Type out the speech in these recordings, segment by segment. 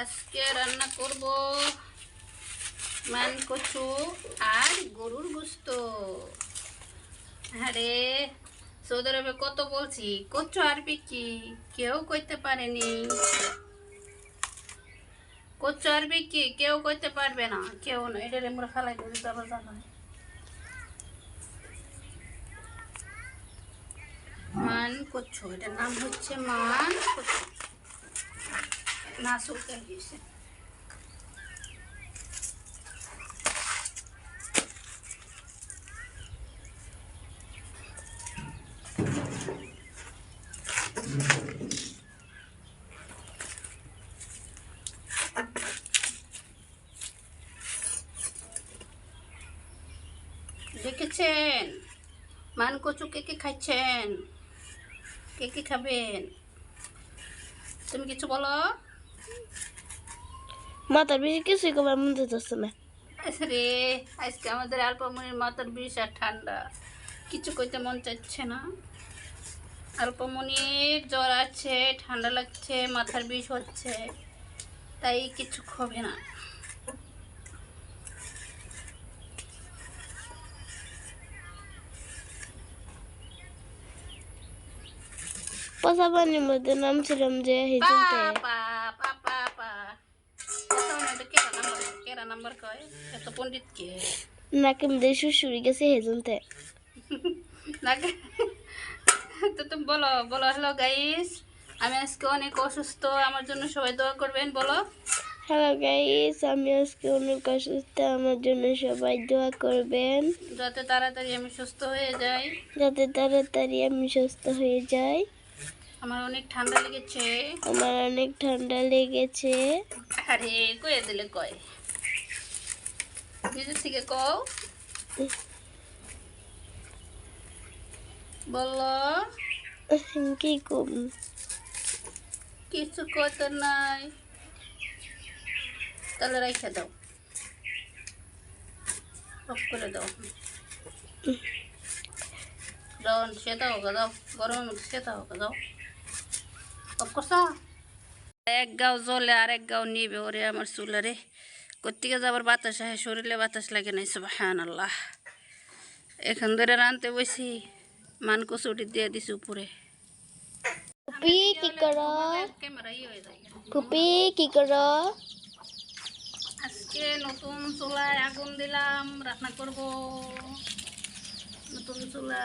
আজকে রান্না করব মান কচু আর গরুর গোস্ত। আরে, সৌদি আরবে কত বলছি? কচু আরবি কি কেউ কইতে পারেনি। কচু আরবি কি কেউ কইতে পারবে না, কেউ না। এটা আমরা ফেলাই দিই তারপর জানাই মান কচু এটার নাম হচ্ছে মান কচু না শুকিয়ে গেছে দেখেছেন মান কচু কে কে খাচ্ছেন কে কে খাবেন তুমি কিছু বলো মাথার বেশি কিছুই কবার মন যেতেছে না। রে আজকে আমাদের অল্পমনির মাথার বিষ আর ঠান্ডা। কিছু করতে মন চাচ্ছে না। অল্পমনির জ্বর আছে ঠান্ডা লাগছে মাথার বিষ হচ্ছে তাই কিছু খাবে না। পানির মধ্যে নামছিলাম যে হিজুনতে নাম্বার কয়? এত পণ্ডিত কে? নাকে মধ্যে শুশুরি গেছে হেজুনতে। নাকি? তো তুমি বলো বলো হ্যালো গাইস আমি আজকে অনেক অসুস্থ আমার জন্য সবাই দোয়া করবেন বলো। হ্যালো গাইস আমি আজকে অনেক অসুস্থ আমার জন্য সবাই দোয়া করবেন। যাতে তাড়াতাড়ি আমি সুস্থ হয়ে যাই। যাতে তাড়াতাড়ি আমি সুস্থ হয়ে যাই। আমার অনেক ঠান্ডা লেগেছে। আমার অনেক ঠান্ডা লেগেছে। আরে কয়ে দিলে কয়? নিজের থেকে কও বলো কি কম কিছু কত নাই তাহলে রাইখে দাও অফ করে দাও দাও সেটা হোক দাও গরমের মধ্যে সেটা হোক দাও অফ করছ এক গাও জ্বলে আর এক গাও নিবে ওরে আমার চুলারে কোথেকে যাবার বাতাস আসে শরীরে বাতাস লাগে নাই সুবাহান আল্লাহ এখন ধরে রানতে বসি মান কচুটি দিয়ে দিছি উপরে কুপি কি করো ইয়ে হয়ে কুপি কি করো আজকে নতুন চুলায় আগুন দিলাম রান্না করব নতুন চুলা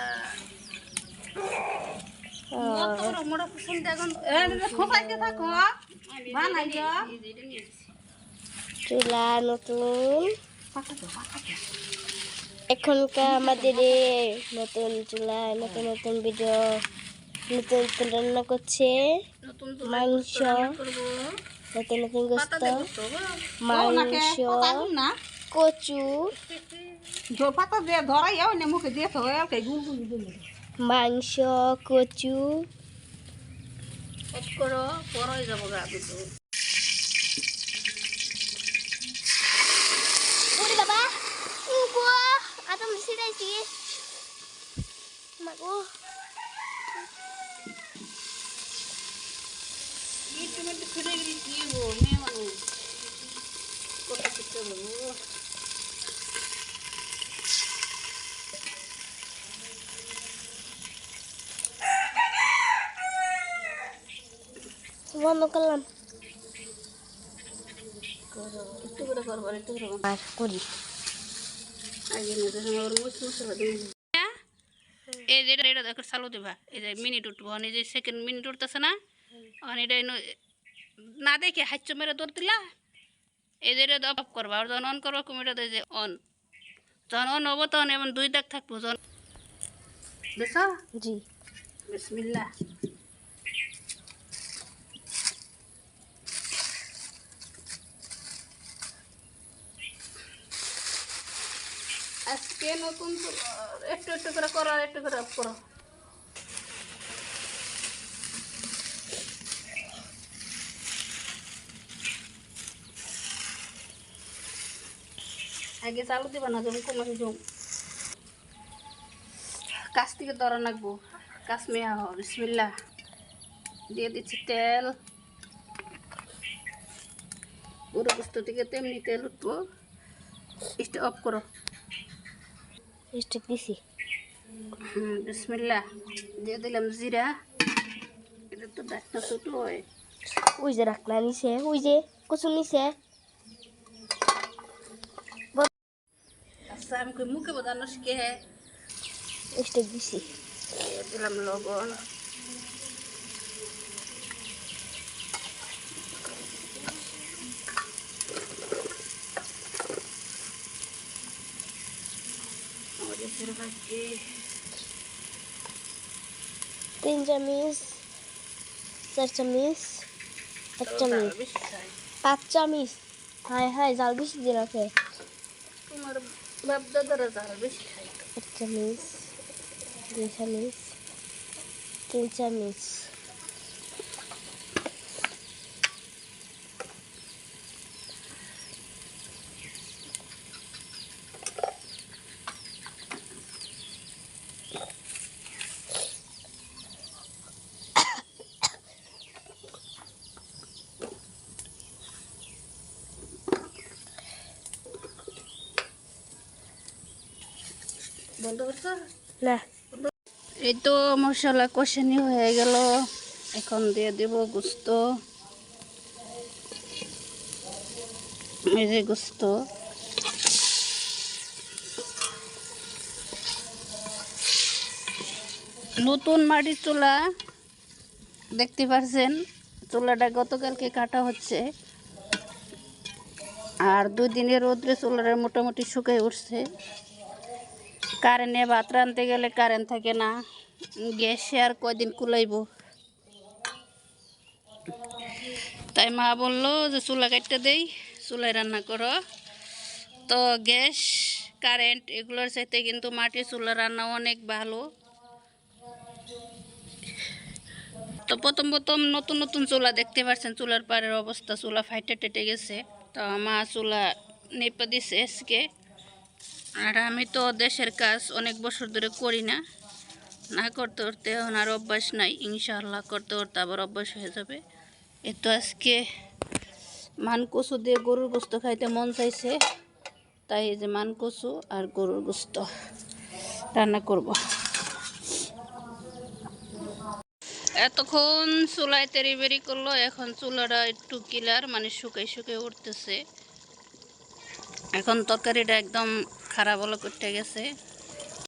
মোটা কুসুম দেখুন খোপাইতে থাকো বানাই চুলা নতুন। এখনকার আমাদের নতুন চুলা নতুন নতুন ভিডিও নতুন নতুন রান্না করছে। মাংস নতুন নতুন গোস্ত মাংস কচু। পাতা দিয়ে ধরাই মুখে দিয়ে তো গুল গুল গুল মাংস কচু। করো পরই যাব গা আদম সিরাইছি মাগো তুমি একটু খুলে গেলে কি হব মেয়ে মানুষ কত কিছু হব বন্ধ করলাম করো একটু করে এই যে এটা দেখো চালু দিবা। এই যে মিনিট উঠবো। এই যে সেকেন্ড মিনিট উঠতেছে না? আর এটা এনো- না দেখে হাইচ মেরে দৌড় দিলা? এই যে এটা অফ করবা। আর যখন অন করবা কুমিটা যে অন যখন অন হব তখন এমন দুই দাগ থাকব যখন জি। বিসমিল্লা আজকে নতুন একটু একটু করে করো একটু করে করো। আগে চালু দিবা না, যখন কমে জম কাছ থেকে ধরা রাখব কাশ্মীর বিসমিল্লা দিয়ে দিচ্ছি তেল। গরু গোস্ত থেকে তেমনি তেল উঠবো। স্টোভ অফ করো। স্টেক দিছি বিসমিল্লা দিয়ে দিলাম জিরা এটা তো ডাক্তার ছোটো হয় ওই যে রাখলা নিছে ওই যে কচু নিছে আচ্ছা আমি কই মুখে বোঝানো শিখে স্টেক দিছি দিলাম লবণ তিন চামিচ চার চামিচ এক চামিচ পাঁচ চামিচ হায় হায় জাল বেশি দিয়ে রাখে তোমার বাপ দাদারা জাল বেশি খাই এক চামিচ দুই চামিচ তিন চামিচ না এই তো মশলা কষানি হয়ে গেল। এখন দিয়ে দেব গুস্ত। এই যে গুস্ত। নতুন মাটির চুলা। দেখতে পাচ্ছেন চুলাটা গতকালকে কাটা হচ্ছে। আর দুই দিনের রোদ্রে চুলাটা মোটামুটি শুকিয়ে উঠছে। কারেন্টে ভাত রাঁধতে গেলে কারেন্ট থাকে না। গ্যাসে আর কয়দিন কুলাইব? তাই মা বলল যে চুলা কাটতে দেই, চুলায় রান্না করো। তো গ্যাস, কারেন্ট এগুলোর সাথে কিন্তু মাটির চুলা রান্না অনেক ভালো। তো প্রথম প্রথম নতুন নতুন চুলা দেখতে পাচ্ছেন চুলার পাড়ের অবস্থা, চুলা ফাইটে টেটে গেছে। তো মা চুলা নেপা দিছে আজকে। আর আমি তো দেশের কাজ অনেক বছর ধরে করি না। না করতে করতে এখন আর অভ্যাস নাই। ইনশাআল্লাহ করতে করতে আবার অভ্যাস হয়ে যাবে। এ তো আজকে মান কচু দিয়ে গরুর গোস্ত খাইতে মন চাইছে। তাই এই যে মান কচু আর গরুর গোস্ত রান্না করব। এতক্ষণ চুলায় তেরি বেরি করল, এখন চুলাটা একটু কিলার মানে শুকাই শুকিয়ে উঠতেছে। এখন তরকারিটা একদম খারাপ হলো করতে গেছে।